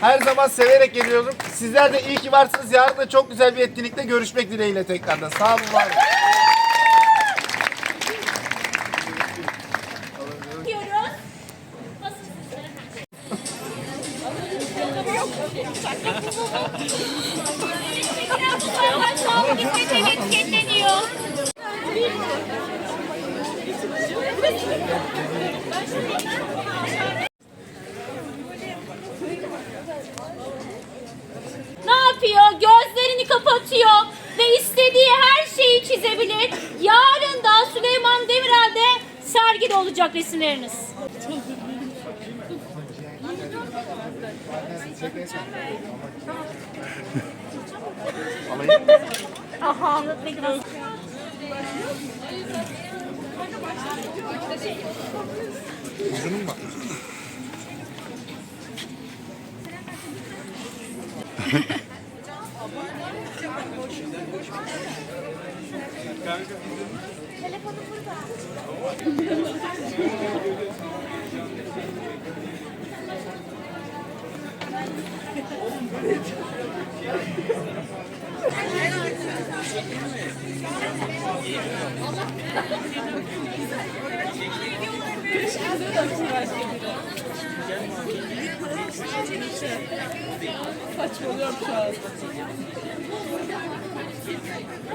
Her zaman severek geliyorum. Sizler de iyi ki varsınız. Yarın da çok güzel bir etkinlikte görüşmek dileğiyle tekrardan. Sağ olun, var olun. Diyoruz. Nasılsınız? etiketlenüyor. Ne yapıyor? Gözlerini kapatıyor ve istediği her şeyi çizebilir. Yarın da Süleyman Demirel'de sergide olacak resimleriniz. Aha, Telefonu burada. Thank you biraz. Uzunum mu?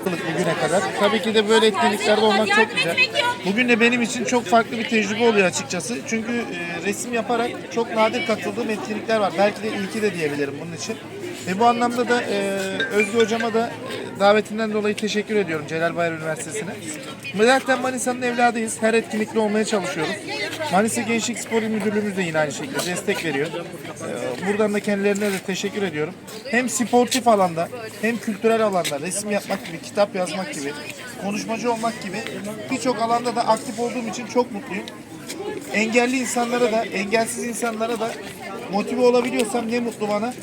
bugüne kadar. Tabii ki de böyle etkinliklerde olmak çok güzel. Bugün de benim için çok farklı bir tecrübe oluyor açıkçası. Çünkü e, resim yaparak çok nadir katıldığım etkinlikler var. Belki de ilki de diyebilirim bunun için. Ve bu anlamda da e, Özgü hocama da e, davetinden dolayı teşekkür ediyorum Celal Bayar Üniversitesi'ne. Zaten Manisa'nın evladıyız. Her etkinlikte olmaya çalışıyoruz. Manisa Gençlik Spor İl Müdürlüğümüz de yine aynı şekilde destek veriyor. E, buradan da kendilerine de teşekkür ediyorum. Hem sportif alanda hem kültürel alanda resim yapmak gibi, kitap yazmak gibi, konuşmacı olmak gibi birçok alanda da aktif olduğum için çok mutluyum. Engelli insanlara da, engelsiz insanlara da motive olabiliyorsam ne mutlu bana.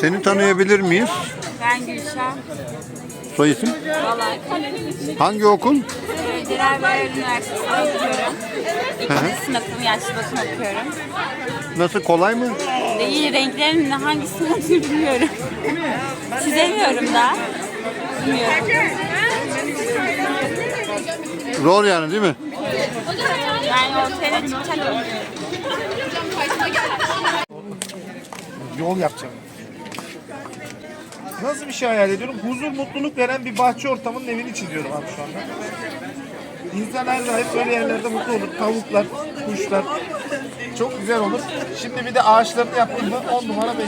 Seni tanıyabilir miyiz? Ben Gülşah. Soy isim? Vallahi Hangi okul? Celal Bayar Üniversitesi'nde okuyorum. İkinci sınıfım, yaşlı bakım okuyorum. Nasıl kolay mı? Değil, renklerin hangisini bilmiyorum. Çizemiyorum da. Bilmiyorum. Zor yani değil mi? Yani ortaya çıkacak. yol yapacağım. Nasıl bir şey hayal ediyorum? Huzur, mutluluk veren bir bahçe ortamının evini çiziyorum abi şu anda. İnsan her zaman hep böyle yerlerde mutlu olur. Tavuklar, kuşlar. Çok güzel olur. Şimdi bir de ağaçlarını yaptım mı 10 numara 5.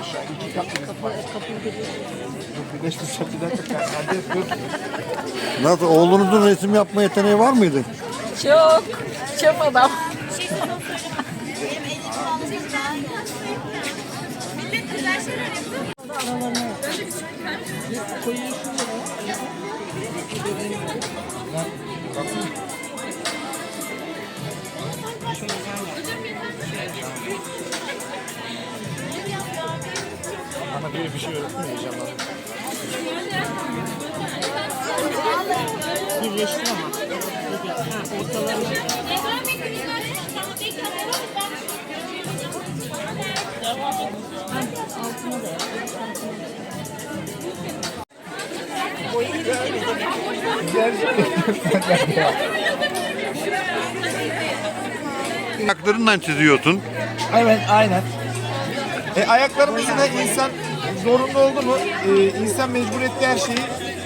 Aşağı iki katlı. Dur, Güneş bir çıkar. Hadi dur. Nasıl oğlunuzun resim yapma yeteneği var mıydı? Çok. Çok adam. Bana böyle bir şey öğretmeyeceğim abi. Birleşti ama. Ha, ortalarına. Ayaklarından çiziyorsun. Evet aynen. E, ayaklarımızı da insan zorunda oldu mu e, insan mecbur her şeyi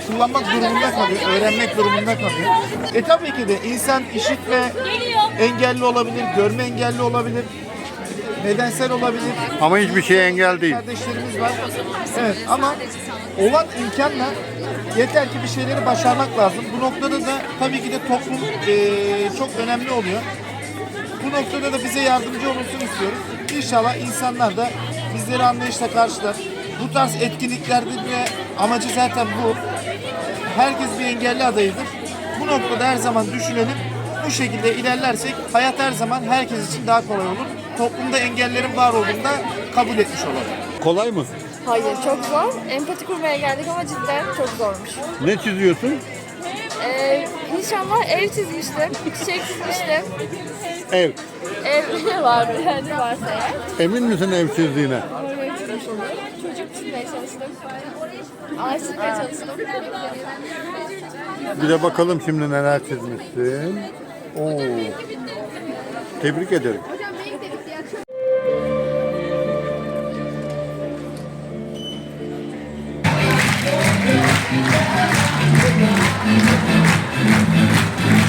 kullanmak durumunda kalıyor, öğrenmek durumunda kalıyor. E tabii ki de insan işitme engelli olabilir, görme engelli olabilir, nedensel olabilir. Ama hiçbir şey engel değil. Kardeşlerimiz var. Evet ama olan imkanla yeter ki bir şeyleri başarmak lazım. Bu noktada da tabii ki de toplum e, çok önemli oluyor. Bu noktada da bize yardımcı olursun istiyoruz. İnşallah insanlar da bizleri anlayışla karşılar. Bu tarz etkinliklerde de amacı zaten bu. Herkes bir engelli adayıdır. Bu noktada her zaman düşünelim. Bu şekilde ilerlersek hayat her zaman herkes için daha kolay olur. Toplumda engellerin var olduğunu da kabul etmiş olalım. Kolay mı? Hayır çok zor. Empati kurmaya geldik ama cidden çok zormuş. Ne çiziyorsun? Ee, inşallah ev çizmiştim, çiçek çizmiştim. Ev. Ev vardı yani varsa eğer. Emin misin ev çizdiğine? Oraya çizmiş oluyorum. Çocuk çizmeye çalıştım. Ağaç çizmeye çalıştım. Bir de bakalım şimdi neler çizmişsin. Oo. Tebrik ederim. Thank you.